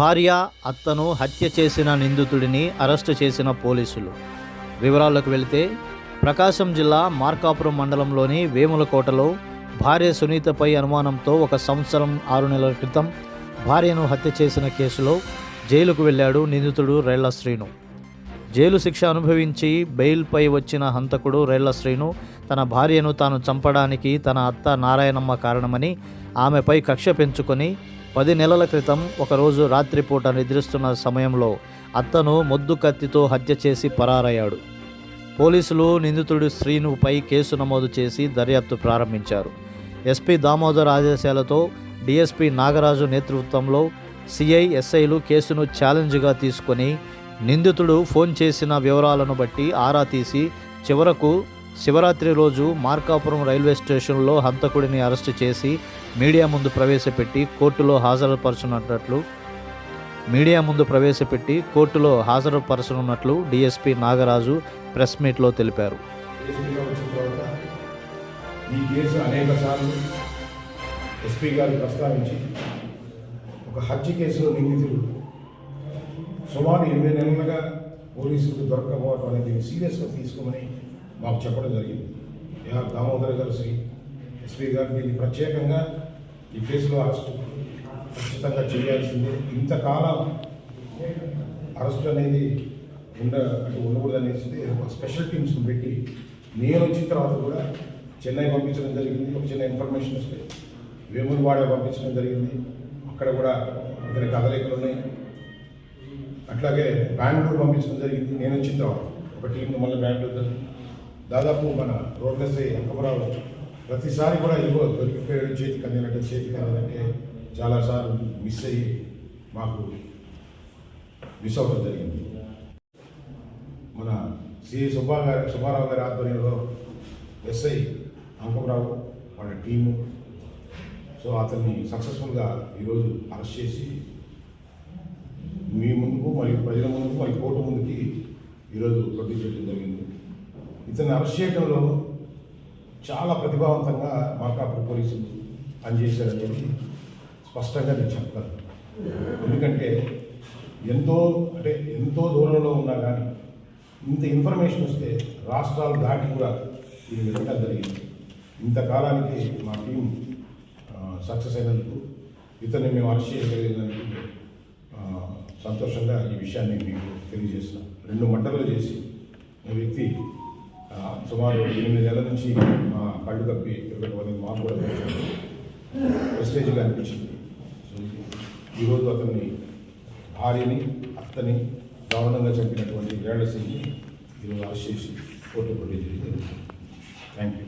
భార్య అత్తను హత్య చేసిన నిందితుడిని అరెస్టు చేసిన పోలీసులు. వివరాల్లోకి వెళితే ప్రకాశం జిల్లా మార్కాపురం మండలంలోని వేములకోటలో భార్య సునీతపై అనుమానంతో ఒక సంవత్సరం ఆరు నెలల క్రితం భార్యను హత్య చేసిన కేసులో జైలుకు వెళ్ళాడు నిందితుడు రైళ్ళ శ్రీను. జైలు శిక్ష అనుభవించి బెయిల్పై వచ్చిన హంతకుడు రైళ్ళ శ్రీను తన భార్యను తాను చంపడానికి తన అత్త నారాయణమ్మ కారణమని ఆమెపై కక్ష పెంచుకొని పది నెలల క్రితం ఒకరోజు రాత్రిపూట నిద్రిస్తున్న సమయంలో అత్తను మొద్దు కత్తితో హత్య చేసి పరారయ్యాడు. పోలీసులు నిందితుడు శ్రీనుపై కేసు నమోదు చేసి దర్యాప్తు ప్రారంభించారు. ఎస్పీ దామోదర్ ఆదేశాలతో డీఎస్పీ నాగరాజు నేతృత్వంలో సిఐ ఎస్ఐలు కేసును ఛాలెంజ్గా తీసుకొని నిందితుడు ఫోన్ చేసిన వివరాలను బట్టి ఆరా తీసి చివరకు శివరాత్రి రోజు మార్కాపురం రైల్వే స్టేషన్లో హంతకుడిని అరెస్టు చేసి మీడియా ముందు ప్రవేశపెట్టి కోర్టులో హాజరుపరచనున్నట్లు మీడియా ముందు ప్రవేశపెట్టి కోర్టులో హాజరుపరచనున్నట్లు డీఎస్పీ నాగరాజు ప్రెస్ మీట్లో తెలిపారు. ఈ కేసు అనేక సార్లు ఎస్పీ గారు ప్రస్తావించి ఒక హత్య కేసులో నిందితులు సుమారు ఎనిమిది నెలలుగా పోలీసులకు దొరకపోవడం అనేది సీరియస్గా తీసుకోమని మాకు చెప్పడం జరిగింది. ఇలా దామోదర్ గారు శ్రీ ఎస్పీ గారు దీన్ని ప్రత్యేకంగా ఈ కేసులో అరెస్టు ఖచ్చితంగా చేయాల్సిందే. ఇంతకాలం అరెస్ట్ అనేది ఉండ అంటే ఉండకూడదు అనేసి ఒక స్పెషల్ టీమ్స్ పెట్టి నేను వచ్చిన తర్వాత కూడా చెన్నై పంపించడం జరిగింది. ఒక చిన్న ఇన్ఫర్మేషన్ వస్తే వేములవాడ పంపించడం జరిగింది. అక్కడ కూడా ఇతని కదలికలు ఉన్నాయి. అట్లాగే బెంగళూరు పంపించడం జరిగింది. నేను వచ్చిన తర్వాత ఒక టీంను మళ్ళీ బెంగళూరు దాదాపు మన రోడ్లెస్ఐ అంకమరావు ప్రతిసారి కూడా ఇవ్వ దొరికిపోయాడు చేతికి అందినట్టు చేతికి అందినట్టే చాలాసార్లు మిస్ అయ్యి మాకు మిస్ అవ్వడం జరిగింది. మన శ్రీ సుబ్బా గారి సుబ్బారావు గారి ఆధ్వర్యంలో ఎస్ఐ అంకమరావు వాళ్ళ టీము సో అతన్ని సక్సెస్ఫుల్గా ఈరోజు అరెస్ట్ చేసి మీ ముందుకు మరియు ప్రజల ముందుకు మరియు కోర్టు ముందుకి ఈరోజు ప్రొడ్యూస్ చేయడం జరిగింది. ఇతన్ని అరెస్ట్ చేయడంలో చాలా ప్రతిభావంతంగా మార్కాపురం పోలీసులు పనిచేశారనేది స్పష్టంగా నేను చెప్తాను. ఎందుకంటే ఎంతో అంటే ఎంతో దూరంలో ఉన్నా కానీ ఇంత ఇన్ఫర్మేషన్ వస్తే రాష్ట్రాలు దాటి కూడా ఇది వెళ్ళడం జరిగింది. ఇంతకాలానికి మా టీం సక్సెస్ అయినందుకు ఇతన్ని మేము అరెస్ట్ చేయగలిగినందుకు సంతోషంగా ఈ విషయాన్ని మీకు తెలియజేస్తున్నాం రెండు మంటలు చేసి వ్యక్తి సుమారు ఎనిమిది నెలల నుంచి మా కళ్ళు కప్పి తిరగడం మాకు కూడా ప్రెస్టేజ్గా అనిపించింది. ఈరోజు అతన్ని భార్యని అత్తని దారుణంగా చంపినటువంటి రేళ్ళ సింగ్ని ఈరోజు అరెస్ట్ చేసి కోర్టు ప్రొడ్యూస్ చేయడం థ్యాంక్ యూ.